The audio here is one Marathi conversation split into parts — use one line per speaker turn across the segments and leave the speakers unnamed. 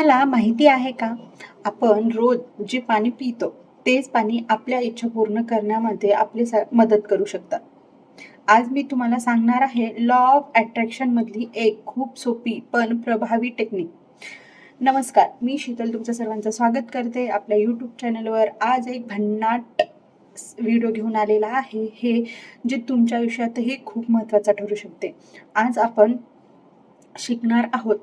तुम्हाला माहिती आहे का? आपण रोज जे पाणी पितो तेच पाणी आपल्या इच्छा पूर्ण करण्यामध्ये आपली मदत करू शकतात. आज मी तुम्हाला सांगणार आहे लॉ ऑफ अट्रॅक्शनमधली एक खूप सोपी पण प्रभावी टेक्निक नमस्कार मी शीतल तुमचं सर्वांचं स्वागत करते. आपल्या यूट्यूब चॅनलवर आज एक भन्नाट व्हिडिओ घेऊन आलेला आहे. हे जे तुमच्या आयुष्यातही खूप महत्त्वाचं ठरू शकते. आज आपण शिकणार आहोत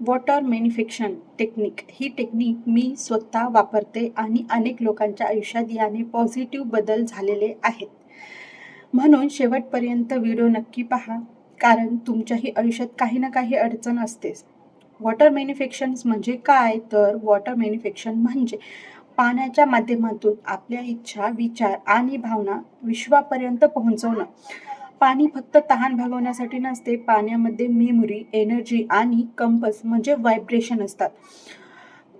वॉटर मॅन्युफॅक्चर टेक्निक ही टेक्निक मी स्वतः वापरते आणि अनेक लोकांच्या आयुष्यात याने पॉझिटिव्ह बदल झालेले आहेत. म्हणून शेवटपर्यंत व्हिडिओ नक्की पहा कारण तुमच्याही आयुष्यात काही ना काही अडचण असतेच. वॉटर मॅन्युफॅक्चर्स म्हणजे काय? तर वॉटर मॅन्युफॅक्शन म्हणजे पाण्याच्या माध्यमातून आपल्या इच्छा विचार आणि भावना विश्वापर्यंत पोहोचवणं. पाणी फक्त तहान भागवण्यासाठी नसते. पाण्यामध्ये मेमरी एनर्जी आणि कंपस म्हणजे व्हायब्रेशन असतात.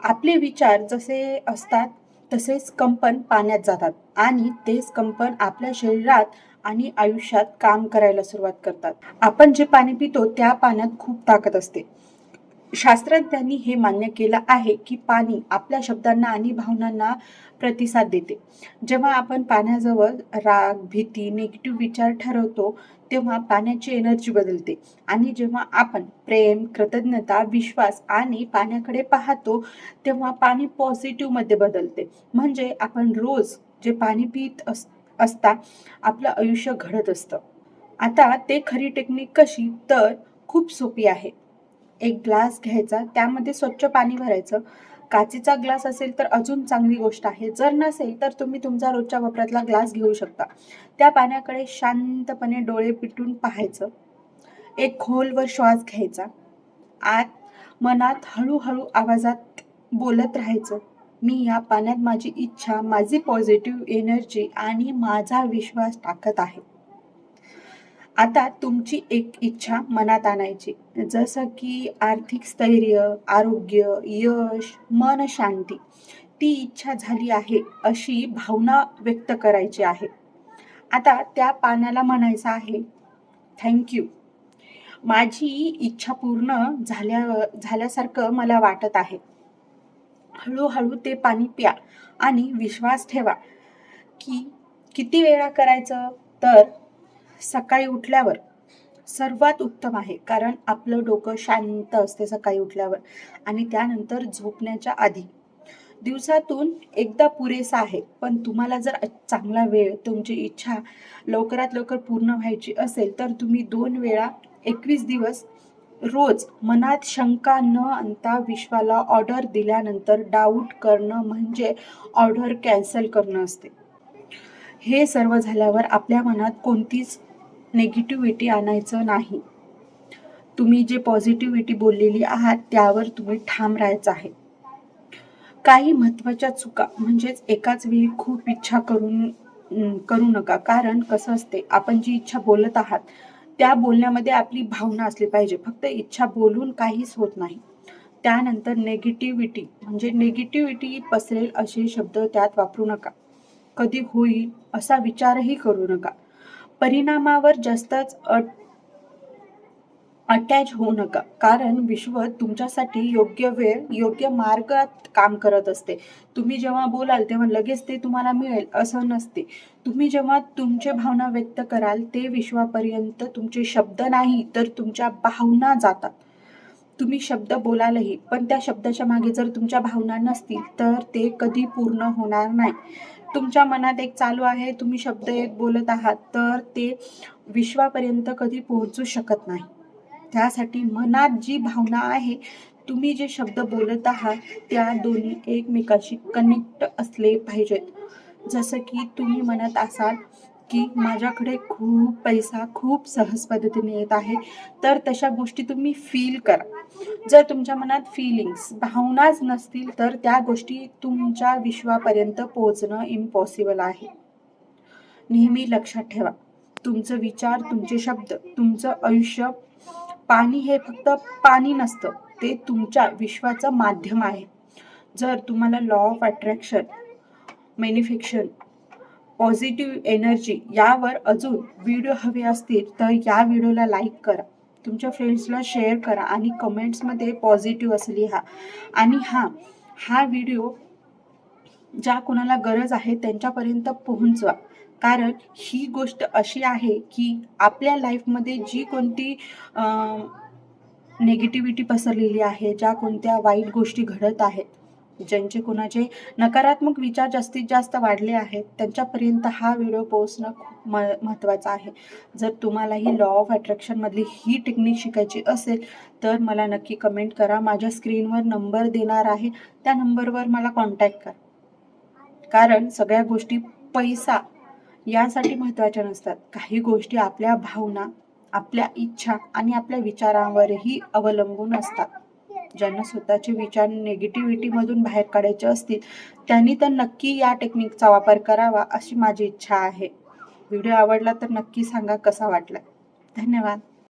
आपले विचार जसे असतात तसेच कंपन पाण्यात जातात आणि तेच कंपन आपल्या शरीरात आणि आयुष्यात काम करायला सुरुवात करतात. आपण जे पाणी पितो त्या पाण्यात खूप ताकद असते. शास्त्रज्ञांनी हे मान्य केलं आहे की पाणी आपल्या शब्दांना आणि भावनांना प्रतिसाद देते. जेव्हा आपण पाण्याजवळ राग भीती निगेटिव्ह विचार ठरवतो तेव्हा पाण्याची एनर्जी बदलते. आणि जेव्हा आपण प्रेम कृतज्ञता विश्वास आणि पाण्याकडे पाहतो तेव्हा पाणी पॉझिटिव्हमध्ये बदलते. म्हणजे आपण रोज जे पाणी पित अस असता आपलं आयुष्य घडत असतं. आता ते खरी टेक्निक कशी? तर खूप सोपी आहे. एक ग्लास घ्यायचा त्यामध्ये स्वच्छ पाणी भरायचं. काचेचा ग्लास असेल तर अजून चांगली गोष्ट आहे. जर नसेल तर तुम्ही तुमचा रोजच्या वापरातला ग्लास घेऊ शकता. त्या पाण्याकडे शांतपणे डोळे पिटून पाहायचं. एक खोलवर श्वास घ्यायचा. आत मनात हळूहळू आवाजात बोलत राहायचं. मी या पाण्यात माझी इच्छा माझी पॉझिटिव्ह एनर्जी आणि माझा विश्वास टाकत आहे. आता तुमची एक इच्छा मनात आणायची. जसं की आर्थिक स्थैर्य आरोग्य यश मन शांती ती इच्छा झाली आहे अशी भावना व्यक्त करायची आहे. आता त्या पाण्याला म्हणायचं आहे थँक्यू माझी इच्छा पूर्ण झाल्या झाल्यासारखं मला वाटत आहे. हळूहळू ते पाणी प्या आणि विश्वास ठेवा की किती वेळा करायचं? तर सकाळी उठल्यावर सर्वात उत्तम आहे. कारण आपलं डोकं शांत असते सकाळी उठल्यावर. आणि त्यानंतर झोपण्याच्या आधी. दिवसातून एकदा पुरेसा आहे. पण तुम्हाला जर चांगला वेळ तुमची इच्छा लवकरात लवकर पूर्ण व्हायची असेल तर तुम्ही दोन वेळा एकवीस दिवस रोज मनात शंका न आणता विश्वाला ऑर्डर दिल्यानंतर डाऊट करणं म्हणजे ऑर्डर कॅन्सल करणं असते. हे सर्व झाल्यावर आपल्या मनात कोणतीच नेगेटिव्हिटी आणायचं नाही. तुम्ही जे पॉझिटिव्हिटी बोललेली आहात त्यावर तुम्ही ठाम राहायचं आहे. काही महत्त्वाच्या चुका म्हणजेच एकाच वेळी खूप इच्छा करून करू नका. कारण कसं असते आपण जी इच्छा बोलत आहात त्या बोलण्यामध्ये आपली भावना असली पाहिजे. फक्त इच्छा बोलून काहीच होत नाही. त्यानंतर नेगेटिव्हिटी म्हणजे नेगेटिव्हिटी पसरेल असे शब्द त्यात वापरू नका. कधी होईल असा विचारही करू नका. परिणामावर जास्तच अटॅच होऊ नका. कारण विश्व तुमच्यासाठी योग्य वेळ योग्य मार्गात काम करत असते. तुम्ही जेव्हा बोलाल तेव्हा लगेच ते तुम्हाला मिळेल असं नसते. तुम्ही जेव्हा तुमचे भावना व्यक्त कराल ते विश्वापर्यंत तुमचे शब्द नाही तर तुमच्या भावना जातात. तुम्ही शब्द बोलालही पण त्या शब्दाच्या मागे जर तुमच्या भावना नसतील तर ते कधी पूर्ण होणार नाही. तुमच्या मनात एक चालू आहे तुम्ही शब्द एक बोलत आहात तर ते विश्वापर्यंत कधी पोहोचू शकत नाही. त्यासाठी मनात जी भावना आहे तुम्ही जे शब्द बोलत आहात त्या दोन्ही एकमेकाशी कनेक्ट असले पाहिजेत. जसं की तुम्ही म्हणत असाल की माझ्याकडे खूप पैसा खूप सहज पद्धतीने येत आहे. तर तशा गोष्टी तुम्ही फील करा. जर तुमच्या मनात फिलिंग्स भावनाच नसतील तर त्या गोष्टी तुमच्या विश्वापर्यंत पोहोचणं इम्पॉसिबल आहे. नेहमी लक्षात ठेवा. तुमचं विचार तुमचे शब्द तुमचं आयुष्य पाणी हे फक्त पाणी नसतं ते तुमच्या विश्वाचं माध्यम आहे. जर तुम्हाला law of attraction manufacture positive energy यावर अजून व्हिडिओ हवे असतील तर या व्हिडिओला लाईक करा. तुमच्या फ्रेंड्सला शेअर करा आणि कमेंट्समध्ये पॉझिटिव्ह असं लिहा. आणि हा हा व्हिडिओ ज्या कोणाला गरज आहे त्यांच्यापर्यंत पोहोचवा. कारण ही गोष्ट अशी आहे की आपल्या लाईफमध्ये जी कोणती निगेटिव्हिटी पसरलेली आहे ज्या कोणत्या वाईट गोष्टी घडत आहेत ज्यांचे कुणाचे नकारात्मक विचार जास्तीत जास्त वाढले आहेत त्यांच्यापर्यंत हा व्हिडिओ पोहोचणं खूप म महत्त्वाचं आहे. जर तुम्हाला ही लॉ ऑफ अट्रॅक्शनमधली ही टेक्निक शिकायची असेल तर मला नक्की कमेंट करा. माझ्या स्क्रीनवर नंबर देणार आहे. त्या नंबरवर मला कॉन्टॅक्ट करा. कारण सगळ्या गोष्टी पैसा यासाठी महत्त्वाच्या नसतात. काही गोष्टी आपल्या भावना आपल्या इच्छा आणि आपल्या विचारांवरही अवलंबून असतात. ज्यांना स्वतःचे विचार निगेटिव्हिटीमधून बाहेर काढायचे असतील त्यांनी तर नक्की या टेक्निकचा वापर करावा अशी माझी इच्छा आहे. व्हिडिओ आवडला तर नक्की सांगा कसा वाटला. धन्यवाद.